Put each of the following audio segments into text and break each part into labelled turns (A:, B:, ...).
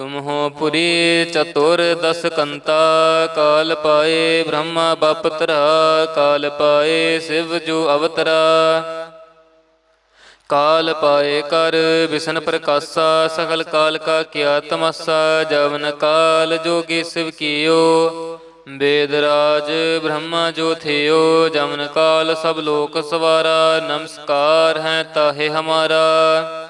A: ਤੁਮ ਹੋ ਪੁਰੀ ਚਤੁਰ ਦਸ ਕੰਤਾ, ਕਾਲ ਪਾਏ ਬ੍ਰਹਮਾ ਬਪਤਰਾ, ਕਾਲ ਪਾਏ ਸਿਵ ਜੋ ਅਵਤਰਾ। ਕਾਲ ਪਾਏ ਕਰ ਵਿਸ਼ਨ ਪ੍ਰਕਾਸ਼ਾ, ਸਗਲ ਕਾਲ ਕਾ ਕਿਆ ਤਮਸਾ, ਜਵਨ ਕਾਲ ਜੋਗੀ ਸਿਵ ਕੀਓ। ਵੇਦ ਰਾਜ ਬ੍ਰਹਮਾ ਜੋ ਥਿਓ, ਜਵਨ ਕਾਲ ਸਭ ਲੋਕ ਸਵਾਰਾ, ਨਮਸਕਾਰ ਹੈ ਤਾਹੇ ਹਮਾਰਾ।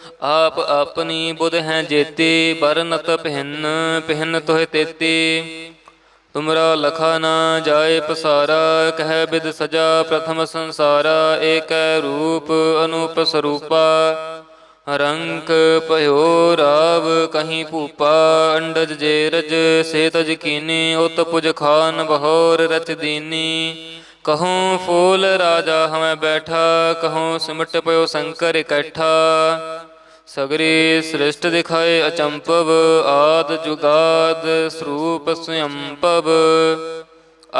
A: ਆਪ ਆਪਣੀ ਬੁਧ ਹੈ ਜੇਤੀ ਬਰਨਤ ਪਹਿਨ ਪਹਿਨ ਤੋਹਿ ਤੇਤੀ। ਤੁਮਰਾ ਲਖਾ ਨਾ ਜਾਏ ਪਸਾਰਾ, ਕਹਿ ਬਿਦ ਸਜਾ ਪ੍ਰਥਮ ਸੰਸਾਰਾ, ਏਕੈ ਰੂਪ ਅਨੂਪ ਸਰੂਪਾ। ਰੰਕ ਭਇਓ ਰਾਵ ਕਹੀਂ ਭੂਪਾ, ਅੰਡਜ ਜੇਰਜ ਰਜ ਸੇ ਤਜ ਕੀਨੀ, ਉਤ ਪੁਜ ਖਾਨ ਬਹੋਰ ਰਚ ਦੀਨੀ। ਕਹੂੰ ਫੂਲ ਰਾਜਾ ਹਮੈ ਬੈਠਾ, ਕਹੂੰ ਸਿਮਟ ਪਇਓ ਸ਼ੰਕਰ ਇਕੱਠਾ। ਸਗਰੀ ਸ੍ਰਿਸ਼ਟ ਦਿਖਾਏ ਅਚੰਪਵ, ਆਦ ਜੁਗਾਦ ਸਰੂਪ ਸੁਯੰਪਵ।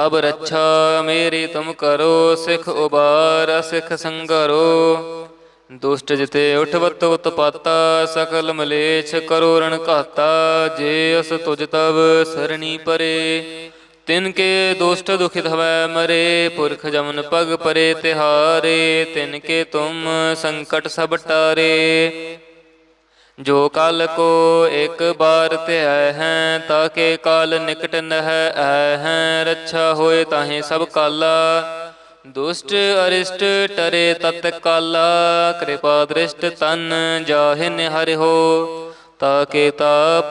A: ਅਬ ਰੱਛਾ ਮੇਰੀ ਤੁਮ ਕਰੋ, ਸਿਖ ਉਬਾਰ ਸਿਖ ਸੰਗਰੋ। ਦੁਸ਼ਟ ਜਿਤੇ ਉਠਵਤ ਉਤਪਾਤਾ, ਸਕਲ ਮਲੇਛ ਕਰੋ ਰਣ ਘਾਤਾ। ਜੇ ਅਸ ਤੁਜ ਤਵ ਸਰਣੀ ਪਰੇ, ਤਿਨ ਕੇ ਦੁਸ਼ਟ ਦੁਖਿਤ ਹਵੈ ਮਰੇ। ਪੁਰਖ ਜਮਨ ਪਗ ਪਰੇ ਤਿਹਾਰੇ, ਤਿਨ ਕੇ ਤੁਮ ਸੰਕਟ ਸਭ ਟਾਰੇ। ਜੋ ਕਲ ਕੋ ਇੱਕ ਬਾਰ ਧਿਆਇ ਹੈ, ਤਾਂ ਕੇ ਕਾਲ ਨਿਕਟ ਨਹਿ ਐ ਹੈ ਰੱਛਾ ਹੋਏ ਤਾਹੇ ਸਭ ਕਾਲਾ। ਦੁਸ਼ਟ ਅਰਿਸ਼ਟ ਟਰੇ ਤਤ ਕਾਲਾ, ਕਿਰਪਾ ਦ੍ਰਿਸ਼ਟ ਤਨ ਜਾਹਿ ਨਿਹਰਿ ਹੋ। ਤਾਕੇ ਤਾਪ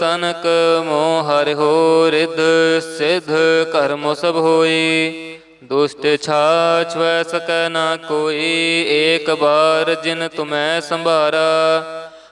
A: ਤਨਕ ਮੋਹ ਹਰਿ ਹੋ, ਰਿਧ ਸਿਧ ਕਰਮ ਸਭ ਹੋਈ। ਦੁਸ਼ਟ ਛਾਛ ਵੈ ਸਕੈ ਨਾ ਕੋਈ, ਏਕ ਬਾਰ ਜਿਨ ਤੁਮੈ ਸੰਭਾਰਾ।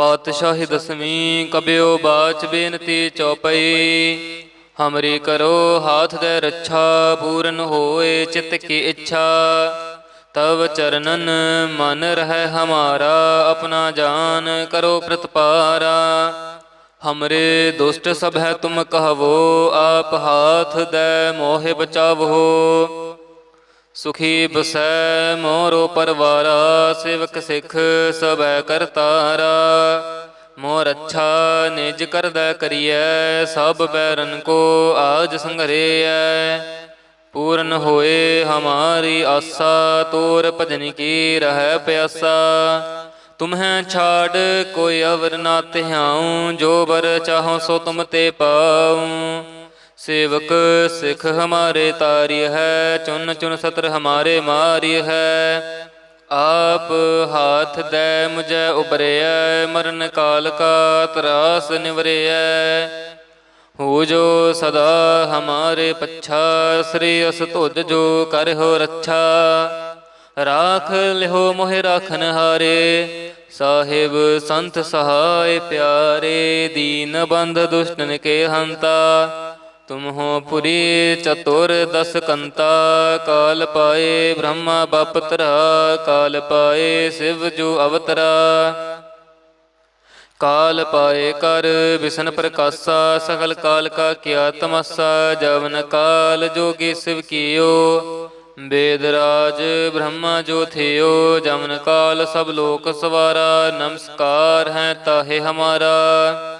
A: ਪਾਤਸ਼ਾਹੀ ਦਸਵੀਂ ਕਬਿਓ ਬਾਚ ਬੇਨਤੀ ਚੌਪਈ। ਹਮਰੀ ਕਰੋ ਹਾਥ ਦੇ ਰੱਛਾ, ਪੂਰਨ ਹੋਏ ਚਿਤ ਕੀ ਇੱਛਾ। ਤਵ ਚਰਨਨ ਮਨ ਰਹਿ ਹਮਾਰਾ, ਆਪਣਾ ਜਾਨ ਕਰੋ ਪ੍ਰਤਪਾਰਾ। ਹਮਰੇ ਦੁਸ਼ਟ ਸਭ ਹੈ ਤੁਮ ਕਹਵੋ, ਆਪ ਹਾਥ ਦੇ ਮੋਹਿ ਬਚਾਵੋ। ਸੁਖੀ ਬਸੈ ਮੋਰੋ ਪਰਵਾਰਾ ਸੇਵਕ ਸਿੱਖ ਸਬੈ ਕਰਤਾਰਾ ਮੋਰ ਅੱਛਾ ਨਿਜ ਕਰਦਾ ਕਰੀਐ ਸਭ ਬੈਰਨ ਕੋ ਆਜ ਸੰਘਰੇਐ। ਪੂਰਨ ਹੋਏ ਹਮਾਰੀ ਆਸਾ ਤੋਰ ਭਜਨ ਕੀ ਰਹਿ ਪਿਆਸਾ। ਤੁਮਹਿ ਛਾੜ ਕੋਈ ਅਵਰ ਨਾ ਤਿਹਾਉ ਜੋ ਬਰ ਚਾਹੋ ਸੋ ਤੁਮ ਤੇ ਪਾਉ। ਸੇਵਕ ਸਿਖ ਹਮਾਰੇ ਤਾਰਿ ਹੈ, ਚੁਨ ਚੁਨ ਸਤਰ ਹਮਾਰੇ ਮਾਰਿ ਹੈ। ਆਪ ਹਾਥ ਦੈ ਮੁਝੈ ਉਬਰਿਐ ਮਰਨ ਕਾਲ ਕਾ ਤਰਾਸ ਨਿਵਰਿਐ। ਹੋ ਜੋ ਸਦਾ ਹਮਾਰੇ ਪੱਛਾ, ਸ੍ਰੀ ਅਸ ਤੁਜ ਜੋ ਕਰਹੁ ਰੱਛਾ। ਰਾਖ ਲਿਹੋ ਮੋਹਿ ਰਾਖਨ ਹਾਰੇ, ਸਾਹਿਬ ਸੰਤ ਸਹਾਇ ਪਿਆਰੇ, ਦੀਨ ਬੰਧ ਦੁਸ਼ਟਨ ਕੇ ਹੰਤਾ। ਤੁਮ ਹੋ ਪੁਰੀ ਚਤੁਰ ਦਸ ਕੰਤਾ, ਕਾਲ ਪਾਏ ਬ੍ਰਹਮਾ ਬਪਤਰਾ, ਕਾਲ ਪਾਏ ਸਿਵ ਜੋ ਅਵਤਰਾ। ਕਾਲ ਪਾਏ ਕਰ ਵਿਸ਼ਨ ਪ੍ਰਕਾਸ਼ਾ, ਸਗਲ ਕਾਲ ਕਾ ਕਿਆ ਤਮਸਾ, ਜਵਨ ਕਾਲ ਜੋਗੀ ਸਿਵ ਕੀਓ। ਵੇਦ ਰਾਜ ਬ੍ਰਹਮਾ ਜੋ ਥਿਓ ਜਮਨ ਕਾਲ ਸਭ ਲੋਕ ਸਵਾਰਾ, ਨਮਸਕਾਰ ਹੈ ਤਾਹੇ ਹਮਾਰਾ।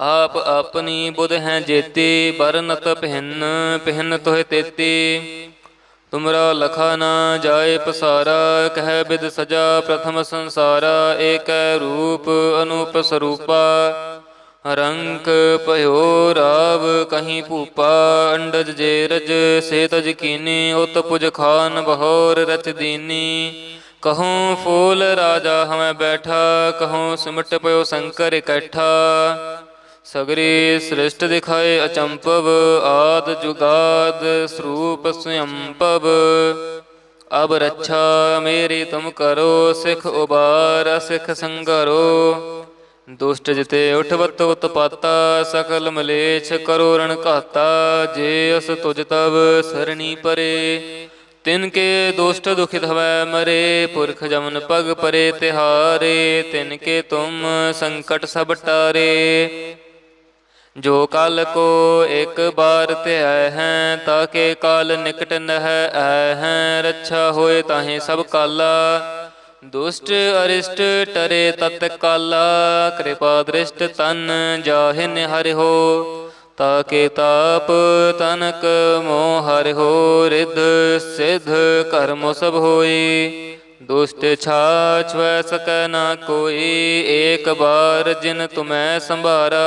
A: ਆਪ ਆਪਣੀ ਬੁਧ ਹੈ ਜੇਤੀ ਬਰਨਤ ਪਹਿਨ ਪਹਿਨ ਤੋਹਿ ਤੇਤੀ। ਤੁਮਰਾ ਲਖਾ ਨਾ ਜਾਏ ਪਸਾਰਾ, ਕਹਿ ਬਿਦ ਸਜਾ ਪ੍ਰਥਮ ਸੰਸਾਰਾ, ਏਕੈ ਰੂਪ ਅਨੂਪ ਸਰੂਪਾ। ਰੰਕ ਭਇਓ ਰਾਵ ਕਹੀਂ ਭੂਪਾ, ਅੰਡਜ ਜੇਰਜ ਰਜ ਸੇ ਕੀਨੀ ਉਤ ਪੁਜ ਖਾਨ ਬਹੋਰ ਰਚ ਦੀਨੀ। ਕਹੂੰ ਫੂਲ ਰਾਜਾ ਹਮੈ ਬੈਠਾ, ਕਹੂੰ ਸਿਮਟ ਪਇਓ ਸ਼ੰਕਰ ਇਕੱਠਾ। ਸਗਰੀ ਸ੍ਰਿਸ਼ਟ ਦਿਖਾਏ ਅਚੰਪਵ, ਆਦ ਜੁਗਾਦ ਸਰੂਪ ਸੁਯੰਪਵ। ਅਬ ਰੱਛਾ ਮੇਰੀ ਤੁਮ ਕਰੋ, ਸਿਖ ਉਬਾਰ ਸਿਖ ਸੰਗਰੋ। ਦੁਸ਼ਟ ਜਿਤੇ ਉਠਵਤ ਉਤਪਾਤਾ, ਸਕਲ ਮਲੇਛ ਕਰੋ ਰਣ ਘਾਤਾ। ਜੇ ਅਸ ਤੁਜ ਤਵ ਸਰਣੀ ਪਰੇ, ਤਿਨ ਕੇ ਦੁਸ਼ਟ ਦੁਖਿਤ ਹਵੈ ਮਰੇ। ਪੁਰਖ ਜਮਨ ਪਗ ਪਰੇ ਤਿਹਾਰੇ, ਤਿਨ ਕੇ ਤੁਮ ਸੰਕਟ ਸਭ ਟਾਰੇ। ਜੋ ਕਲ ਕੋ ਇੱਕ ਬਾਰ ਧਿਆਇ ਹੈ ਤਾਕੇ ਕਾਲ ਨਿਕਟ ਨਹਿ ਆਇ ਹੈ। ਰੱਛਾ ਹੋਏ ਤਾਹੇ ਸਭ ਕਾਲਾ, ਦੁਸ਼ਟ ਅਰਿਸ਼ਟ ਟਰੇ ਤਤ ਕਾਲਾ। ਕਿਰਪਾ ਦ੍ਰਿਸ਼ਟ ਤਨ ਜਾਹਿ ਨਿਹਰਿ ਹੋ ਤਾਕੇ ਤਾਪ ਤਨਕ ਮੋਹ ਹਰਿ ਹੋ। ਰਿਧ ਸਿਧ ਕਰਮ ਸਭ ਹੋਈ, ਦੁਸ਼ਟ ਛਾਛ ਵੈ ਸਕੈ ਨਾ ਕੋਈ। ਏਕ ਬਾਰ ਜਿਨ ਤੁਮੈ ਸੰਭਾਰਾ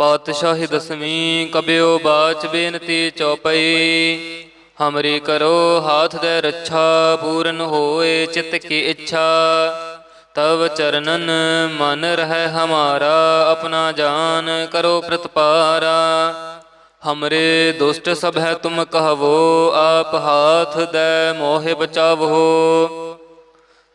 A: ਪਾਤਸ਼ਾਹੀ ਦਸਵੀਂ ਕਬਿਓ ਬਾਚ ਬੇਨਤੀ ਚੌਪਈ। ਹਮਰੀ ਕਰੋ ਹਾਥ ਦੇ ਰੱਛਾ, ਪੂਰਨ ਹੋਏ ਚਿਤ ਕੀ ਇੱਛਾ। ਤਵ ਚਰਨਨ ਮਨ ਰਹਿ ਹਮਾਰਾ, ਆਪਣਾ ਜਾਨ ਕਰੋ ਪ੍ਰਤਪਾਰਾ। ਹਮਰੇ ਦੁਸ਼ਟ ਸਭ ਹੈ ਤੁਮ ਕਹਵੋ, ਆਪ ਹਾਥ ਦੇ ਮੋਹਿ ਬਚਾਵੋ।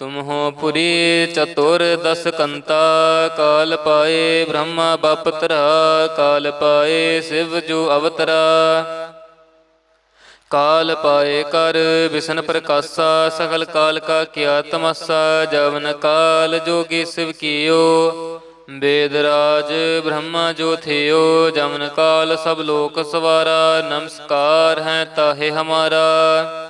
A: ਤੁਮ ਹੋ ਪੁਰੀ ਚਤੁਰ ਦਸ ਕੰਤਾ, ਕਾਲ ਪਾਏ ਬ੍ਰਹਮਾ ਬਪਤਰਾ, ਕਾਲ ਪਾਏ ਸਿਵ ਜੋ ਅਵਤਰਾ। ਕਾਲ ਪਾਏ ਕਰ ਵਿਸ਼ਨ ਪ੍ਰਕਾਸ਼ਾ, ਸਗਲ ਕਾਲ ਕਾ ਕਿਆ ਤਮਸਾ, ਜਵਨ ਕਾਲ ਜੋਗੀ ਸਿਵ ਕੀਓ। ਵੇਦ ਰਾਜ ਬ੍ਰਹਮਾ ਜੋ ਥਿਓ ਜਮਨ ਕਾਲ ਸਭ ਲੋਕ ਸਵਾਰਾ, ਨਮਸਕਾਰ ਹੈ ਤਾਹੇ ਹਮਾਰਾ।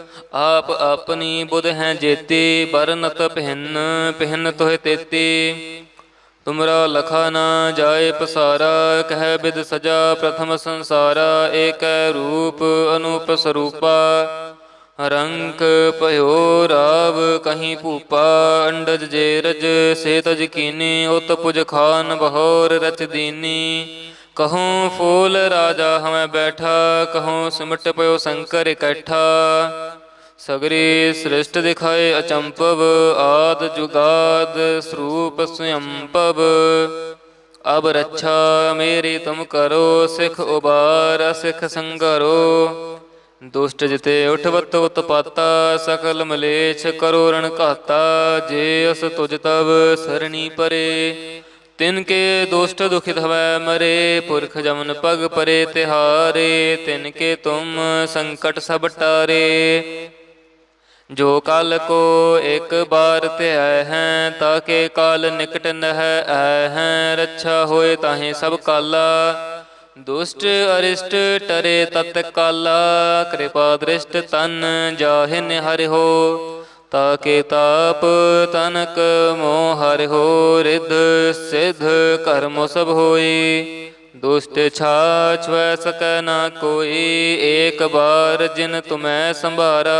A: ਆਪ ਆਪਣੀ ਬੁਧ ਹੈ ਜੇਤੀ ਬਰਨਤ ਪਹਿਨ ਪਹਿਨ ਤੋਹਿ ਤੇਤੀ। ਤੁਮਰਾ ਲਖਾ ਨਾ ਜਾਏ ਪਸਾਰਾ, ਕਹਿ ਬਿਦ ਸਜਾ ਪ੍ਰਥਮ ਸੰਸਾਰਾ, ਏਕੈ ਰੂਪ ਅਨੂਪ ਸਰੂਪਾ। ਰੰਕ ਭਇਓ ਰਾਵ ਕਹੀਂ ਭੂਪਾ, ਅੰਡਜ ਜੇਰਜ ਸੇ ਤਜ ਕੀਨੀ, ਉਤ ਪੁਜ ਖਾਨ ਬਹੋਰ ਰਚ ਦੀਨੀ। ਕਹੂੰ ਫੂਲ ਰਾਜਾ ਹਮੈ ਬੈਠਾ, ਕਹੂੰ ਸਿਮਟ ਪਇਓ ਸ਼ੰਕਰ ਇਕੱਠਾ। ਸਗਰੀ ਸ੍ਰਿਸ਼ਟ ਦਿਖਾਏ ਅਚੰਪਵ, ਆਦ ਜੁਗਾਦ ਸਰੂਪ ਸਯੰਪਵ। ਅਬ ਰੱਛਾ ਮੇਰੀ ਤੁਮ ਕਰੋ, ਸਿਖ ਉਬਾਰ, ਸਿਖ ਸੰਗਰੋ। ਦੁਸ਼ਟ ਜਿਤੇ ਉਠਵਤ ਉਤਪਾਤਾ, ਸਕਲ ਮਲੇਛ ਕਰੋ ਰਣ ਘਾਤਾ। ਜੇ ਅਸ ਤੁਜ ਤਵ ਸਰਣੀ ਪਰੇ, ਤਿਨ ਕੇ ਦੁਸ਼ਟ ਦੁਖਿਤ ਹਵੈ ਮਰੇ, ਪੁਰਖ ਜਮਨ ਪਗ ਪਰੇ ਤਿਹਾਰੇ, ਤਿਨ ਕੇ ਤੁਮ ਸੰਕਟ ਸਭ ਟਾਰੇ। ਜੋ ਕਲ ਕੋ ਇੱਕ ਬਾਰ ਧਿਆਇ ਹੈ ਤਾਕੇ ਕਾਲ ਨਿਕਟ ਨਹਿ ਆਇ ਹੈ। ਰੱਛਾ ਹੋਏ ਤਾਹੇ ਸਭ ਕਾਲਾ, ਦੁਸ਼ਟ ਅਰਿਸ਼ਟ ਟਰੇ ਤਤ ਕਾਲਾ। ਕਿਰਪਾ ਦ੍ਰਿਸ਼ਟ ਤਨ ਜਾਹਿਨ ਹਰਿ ਹੋ ਤਾਕੇ ਤਾਪ ਤਨਕ ਮੋਹ ਹਰਿ ਹੋ। ਰਿਧ ਸਿਧ ਕਰਮ ਸਭ ਹੋਈ, ਦੁਸ਼ਟ ਛਾਛ ਵੈ ਸਕੈ ਨਾ ਕੋਈ। ਏਕ ਬਾਰ ਜਿਨ ਤੁਮੈ ਸੰਭਾਰਾ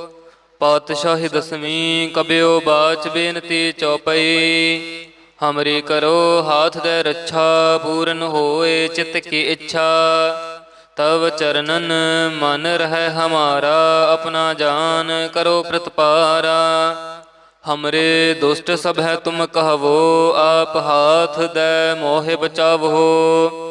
A: ਪਾਤਸ਼ਾਹੀ ਦਸਵੀਂ ਕਬਿਓ ਬਾਚ ਬੇਨਤੀ ਚੌਪਈ। ਹਮਰੀ ਕਰੋ ਹਾਥ ਦੇ ਰੱਛਾ, ਪੂਰਨ ਹੋਏ ਚਿਤ ਕੀ ਇੱਛਾ। ਤਵ ਚਰਨਨ ਮਨ ਰਹਿ ਹਮਾਰਾ, ਆਪਣਾ ਜਾਨ ਕਰੋ ਪ੍ਰਤਪਾਰਾ। ਹਮਰੇ ਦੁਸ਼ਟ ਸਭ ਹੈ ਤੁਮ ਕਹਵੋ, ਆਪ ਹਾਥ ਦੇ ਮੋਹਿ ਬਚਾਵੋ।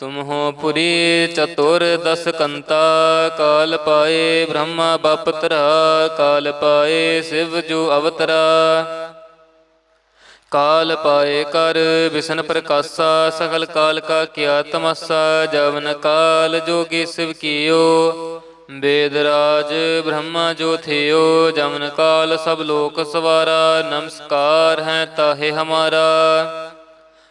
A: ਤੁਮ ਹੋ ਪੁਰੀ ਚਤੁਰ ਦਸ ਕੰਤਾ ਕਾਲ ਪਾਏ ਬ੍ਰਹਮਾ ਬਪਤਰਾ, ਕਾਲ ਪਾਏ ਸਿਵ ਜੋ ਅਵਤਰਾ। ਕਾਲ ਪਾਏ ਕਰ ਵਿਸ਼ਨ ਪ੍ਰਕਾਸ਼ਾ, ਸਗਲ ਕਾਲ ਕਾ ਕਿਆ ਤਮਸਾ, ਜਵਨ ਕਾਲ ਜੋਗੀ ਸਿਵ ਕੀਓ। ਵੇਦ ਰਾਜ ਬ੍ਰਹਮਾ ਜੋ ਥਿਓ ਜਮਨ ਕਾਲ ਸਭ ਲੋਕ ਸਵਾਰਾ, ਨਮਸਕਾਰ ਹੈ ਤਾਹੇ ਹਮਾਰਾ।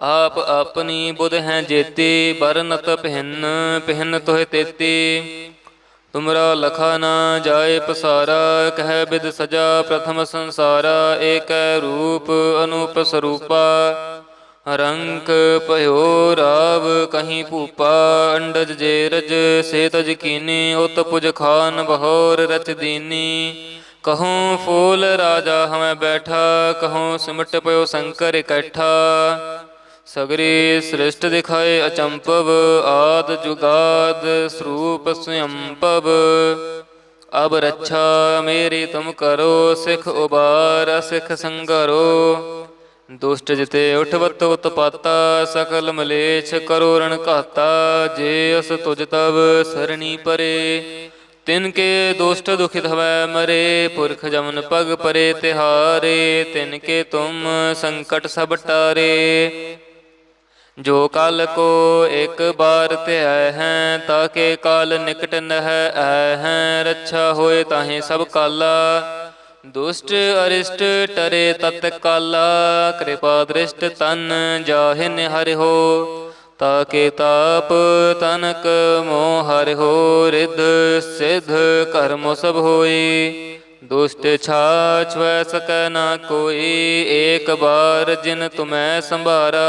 A: ਆਪ ਆਪਣੀ ਬੁਧ ਹੈ ਜੇਤੀ ਬਰਨਤ ਪਹਿਨ ਪਹਿਨ ਤੋਹਿ ਤੇਤੀ। ਤੁਮਰਾ ਲਖਾ ਨਾ ਜਾਏ ਪਸਾਰਾ, ਕਹਿ ਬਿਦ ਸਜਾ ਪ੍ਰਥਮ ਸੰਸਾਰਾ, ਏਕੈ ਰੂਪ ਅਨੂਪ ਸਰੂਪਾ। ਰੰਕ ਭਇਓ ਰਾਵ ਕਹੀਂ ਭੂਪਾ, ਅੰਡਜ ਜੇਰਜ ਸੇ ਤਜ ਕੀਨੀ, ਉਤ ਪੁਜ ਖਾਨ ਬਹੋਰ ਰਚ ਦੀਨੀ। ਕਹੂੰ ਫੂਲ ਰਾਜਾ ਹਮੈ ਬੈਠਾ, ਕਹੂੰ ਸਿਮਟ ਪਇਓ ਸ਼ੰਕਰ ਇਕੱਠਾ। ਸਗਰੀ ਸ੍ਰਿਸ਼ਟ ਦਿਖਾਏ ਅਚੰਪਵ, ਆਦ ਜੁਗਾਦ ਸਰੂਪ ਸਯੰਪਵ। ਅਬ ਰੱਛਾ ਮੇਰੀ ਤੁਮ ਕਰੋ, ਸਿਖ ਉਬਾਰ, ਸਿਖ ਸੰਗਰੋ। ਦੁਸ਼ਟ ਜਿਤੇ ਉਠਵਤ ਉਤਪਾਤਾ, ਸਕਲ ਮਲੇਛ ਕਰੋ ਰਣ ਘਾਤਾ। ਜੇ ਅਸ ਤੁਜ ਤਵ ਸਰਣੀ ਪਰੇ, ਤਿਨ ਕੇ ਦੁਸ਼ਟ ਦੁਖਿਤ ਹਵੈ ਮਰੇ। ਪੁਰਖ ਜਮਨ ਪਗ ਪਰੇ ਤਿਹਾਰੇ, ਤਿਨ ਕੇ ਤੁਮ ਸੰਕਟ ਸਭ ਟਾਰੇ। ਜੋ ਕਲ ਕੋ ਇੱਕ ਬਾਰ ਧਿਆਇ ਹੈ ਤਾਕੇ ਕਾਲ ਨਿਕਟ ਨਹਿ ਆਇ ਹੈ। ਰੱਛਾ ਹੋਏ ਤਾਹੇ ਸਭ ਕਾਲਾ, ਦੁਸ਼ਟ ਅਰਿਸ਼ਟ ਟਰੇ ਤਤ ਕਾਲਾ। ਕਿਰਪਾ ਦ੍ਰਿਸ਼ਟ ਤਨ ਜਾਹਿਨ ਹਰਿ ਹੋ ਤਾਕੇ ਤਾਪ ਤਨਕ ਮੋਹ ਹਰਿ ਹੋ। ਰਿਧ ਸਿਧ ਕਰਮ ਸਭ ਹੋਈ, ਦੁਸ਼ਟ ਛਾਛ ਵੈ ਸਕੈ ਨਾ ਕੋਈ। ਏਕ ਬਾਰ ਜਿਨ ਤੁਮੈ ਸੰਭਾਰਾ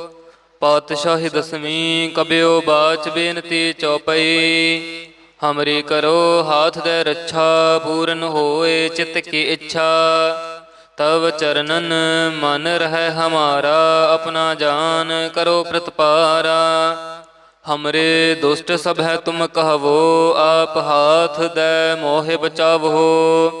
A: ਪਾਤਸ਼ਾਹੀ ਦਸਵੀਂ ਕਬਿਓ ਬਾਚ ਬੇਨਤੀ ਚੌਪਈ। ਹਮਰੀ ਕਰੋ ਹਾਥ ਦੇ ਰੱਛਾ, ਪੂਰਨ ਹੋਏ ਚਿਤ ਕੀ ਇੱਛਾ। ਤਵ ਚਰਨਨ ਮਨ ਰਹਿ ਹਮਾਰਾ, ਆਪਣਾ ਜਾਨ ਕਰੋ ਪ੍ਰਤਪਾਰਾ। ਹਮਰੇ ਦੁਸ਼ਟ ਸਭ ਹੈ ਤੁਮ ਕਹਵੋ, ਆਪ ਹਾਥ ਦੇ ਮੋਹਿ ਬਚਾਵੋ।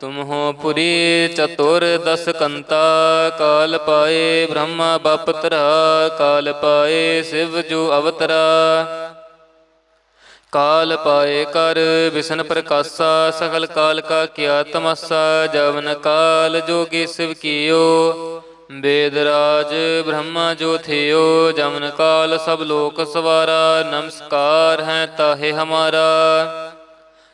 A: ਤੁਮ ਹੋ ਪੁਰੀ ਚਤੁਰ ਦਸ ਕੰਤਾ ਕਾਲ ਪਾਏ ਬ੍ਰਹਮਾ ਬਪਤਰਾ, ਕਾਲ ਪਾਏ ਸਿਵ ਜੋ ਅਵਤਰਾ। ਕਾਲ ਪਾਏ ਕਰ ਵਿਸ਼ਨ ਪ੍ਰਕਾਸ਼ਾ, ਸਗਲ ਕਾਲ ਕਾ ਕੀਆ ਤਮਸਾ, ਜਵਨ ਕਾਲ ਜੋਗੀ ਸਿਵ ਕੀਓ। ਵੇਦ ਰਾਜ ਬ੍ਰਹਮਾ ਜੋ ਥਿਓ ਜਮਨ ਕਾਲ ਸਭ ਲੋਕ ਸਵਾਰਾ, ਨਮਸਕਾਰ ਹੈ ਤਾਹੇ ਹਮਾਰਾ।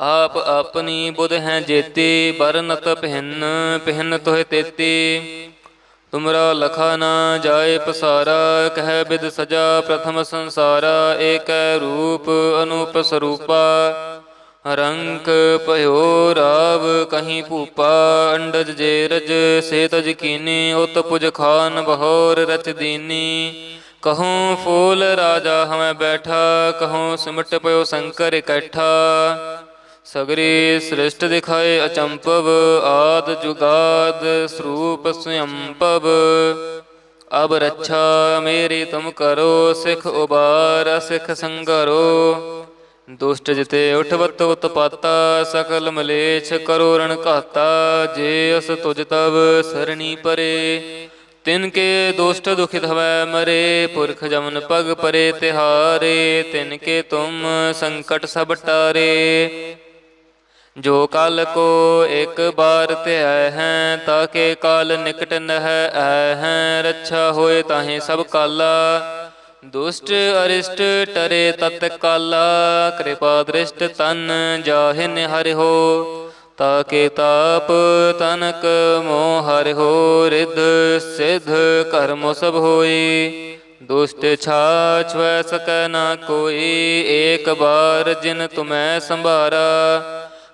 A: ਆਪ ਆਪਣੀ ਬੁਧ ਹੈ ਜੇਤੀ ਬਰਨਤ ਪਹਿਨ ਪਹਿਨ ਤੋਹਿ ਤੇਤੀ। ਤੁਮਰਾ ਲਖਾ ਨਾ ਜਾਏ ਪਸਾਰਾ, ਕਹਿ ਬਿਦ ਸਜਾ ਪ੍ਰਥਮ ਸੰਸਾਰਾ, ਏਕੈ ਰੂਪ ਅਨੂਪ ਸਰੂਪਾ। ਰੰਕ ਭਇਓ ਰਾਵ ਕਹੀਂ ਭੂਪਾ, ਅੰਡਜ ਜੇਰਜ ਸੇ ਤਜ ਕੀਨੀ, ਉਤ ਪੁਜ ਖਾਨ ਬਹੋਰ ਰਚ ਦੀਨੀ। ਕਹੂੰ ਫੂਲ ਰਾਜਾ ਹਮੈ ਬੈਠਾ, ਕਹੂੰ ਸਿਮਟ ਪਇਓ ਸ਼ੰਕਰ ਇਕੱਠਾ। ਸਗਰੀ ਸ੍ਰਿਸ਼ਟ ਦਿਖਾਏ ਅਚੰਪਵ, ਆਦ ਜੁਗਾਦ ਸਰੂਪ ਸੁਯੰਪਵ। ਅਬ ਰੱਛਾ ਮੇਰੀ ਤੁਮ ਕਰੋ, ਸਿਖ ਉਬਾਰ, ਸਿਖ ਸੰਗਰੋ। ਦੁਸ਼ਟ ਜਿਤੇ ਉਠਵਤ ਉਤਪਾਤਾ, ਸਕਲ ਮਲੇਛ ਕਰੋ ਰਣ ਘਾਤਾ। ਜੇ ਅਸ ਤੁਜ ਤਵ ਸਰਣੀ ਪਰੇ, ਤਿਨ ਕੇ ਦੁਸ਼ਟ ਦੁਖਿਤ ਹਵੈ ਮਰੇ। ਪੁਰਖ ਜਮਨ ਪਗ ਪਰੇ ਤਿਹਾਰੇ, ਤਿਨ ਕੇ ਤੁਮ ਸੰਕਟ ਸਭ ਟਾਰੇ। ਜੋ ਕਲ ਕੋ ਇੱਕ ਬਾਰ ਧਿਆਇ ਹੈ ਤਾਕੇ ਕਾਲ ਨਿਕਟ ਨਹਿ ਆਇ ਹੈ। ਰੱਛਾ ਹੋਏ ਤਾਹੇ ਸਭ ਕਾਲਾ, ਦੁਸ਼ਟ ਅਰਿਸ਼ਟ ਟਰੇ ਤਤ ਕਾਲਾ। ਕਿਰਪਾ ਦ੍ਰਿਸ਼ਟ ਤਨ ਜਾਹਿਨ ਹਰਿ ਹੋ ਤਾਕੇ ਤਾਪ ਤਨਕ ਮੋਹ ਹਰਿ ਹੋ। ਰਿਧ ਸਿਧ ਕਰਮ ਸਭ ਹੋਈ, ਦੁਸ਼ਟ ਛਾਛ ਵੈ ਸਕੈ ਨਾ ਕੋਈ। ਏਕ ਬਾਰ ਜਿਨ ਤੁਮੈ ਸੰਭਾਰਾ